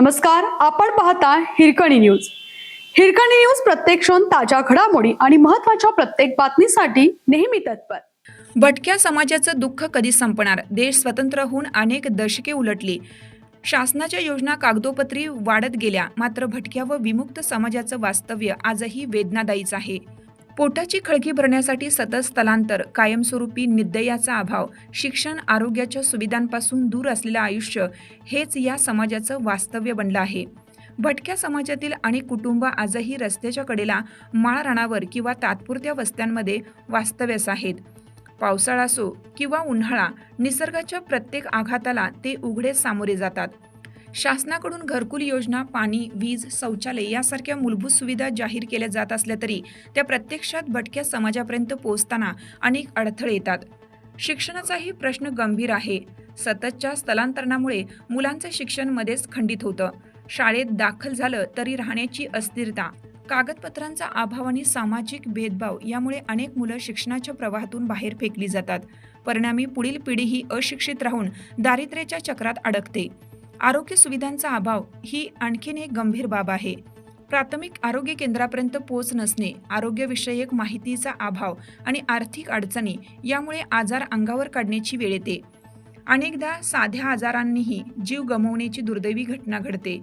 नमस्कार आपण पाहता हिरकणी न्यूज. हिरकणी न्यूज प्रत्येक क्षण ताज्या घडामोडी आणि महत्त्वाच्या प्रत्येक बातमीसाठी नेहमी तत्पर. भटक्या समाजाचं दुःख कधी संपणार? देश स्वतंत्र होऊन अनेक दशके उलटली. शासनाच्या योजना कागदोपत्री वाढत गेल्या मात्र भटक्या व विमुक्त समाजाचं वास्तव्य आजही वेदनादायीच आहे. पोटाची खळगी भरण्यासाठी सतत स्थलांतर कायमस्वरूपी निद्दयाचा अभाव शिक्षण आरोग्याच्या सुविधांपासून दूर असलेलं आयुष्य हेच या समाजाचं वास्तव्य बनलं आहे. भटक्या समाजातील अनेक कुटुंब आजही रस्त्याच्या कडेला माळरानावर किंवा तात्पुरत्या वस्त्यांमध्ये वास्तव्यास आहेत. पावसाळा असो किंवा उन्हाळा निसर्गाच्या प्रत्येक आघाताला ते उघडे सामोरे जातात. शासनाकडून घरकुल योजना पाणी वीज शौचालय यासारख्या मूलभूत सुविधा जाहीर केल्या जात असल्या तरी त्या प्रत्यक्षात भटक्या समाजापर्यंत पोहोचताना अनेक अडथळे येतात. शिक्षणाचाही प्रश्न गंभीर आहे. सततच्या स्थलांतरणामुळे मुलांचं शिक्षण मध्येच खंडित होतं. शाळेत दाखल झालं तरी राहण्याची अस्थिरता कागदपत्रांचा अभाव आणि सामाजिक भेदभाव यामुळे अनेक मुलं शिक्षणाच्या प्रवाहातून बाहेर फेकली जातात. परिणामी पुढील पिढी ही अशिक्षित राहून दारिद्र्याच्या चक्रात अडकते. आरोग्य सुविधांचा अभाव ही आणखीन एक गंभीर बाब आहे. प्राथमिक आरोग्य केंद्रापर्यंत पोच नसणे आरोग्यविषयक माहितीचा अभाव आणि आर्थिक अडचणी यामुळे आजार अंगावर काढण्याची वेळ येते. अनेकदा साध्या आजारांनीही जीव गमवण्याची दुर्दैवी घटना घडते.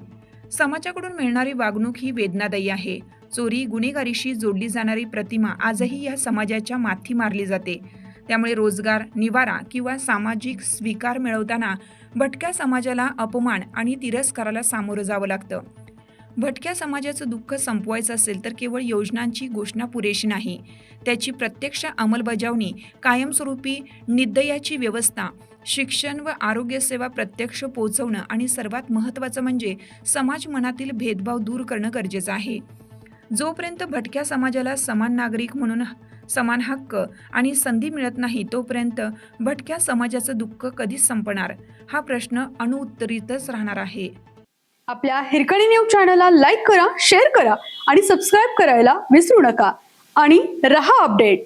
समाजाकडून मिळणारी वागणूक ही वेदनादायी आहे. चोरी गुन्हेगारीशी जोडली जाणारी प्रतिमा आजही या समाजाच्या माथी मारली जाते. त्यामुळे रोजगार निवारा किंवा सामाजिक स्वीकार मिळवताना भटक्या समाजाला अपमान आणि तिरस्काराला सामोरं जावं लागतं. भटक्या समाजाचं दुःख संपवायचं असेल तर केवळ योजनांची घोषणा पुरेशी नाही. त्याची प्रत्यक्ष अंमलबजावणी कायमस्वरूपी निदयाची व्यवस्था शिक्षण व आरोग्यसेवा प्रत्यक्ष पोहोचवणं आणि सर्वात महत्त्वाचं म्हणजे समाज मनातील भेदभाव दूर करणं गरजेचं आहे. जोपर्यंत भटक्या समाजाला समान नागरिक म्हणून समान हक्क आणि संधी मिळत नाही तोपर्यंत भटक्या समाजाचं दुःख कधीच संपणार? हा प्रश्न अणुउत्तरितच राहणार आहे. आपल्या हिरकणी न्यूज चॅनलला लाईक करा शेअर करा आणि सबस्क्राईब करायला विसरू नका. आणि रहा अपडेट.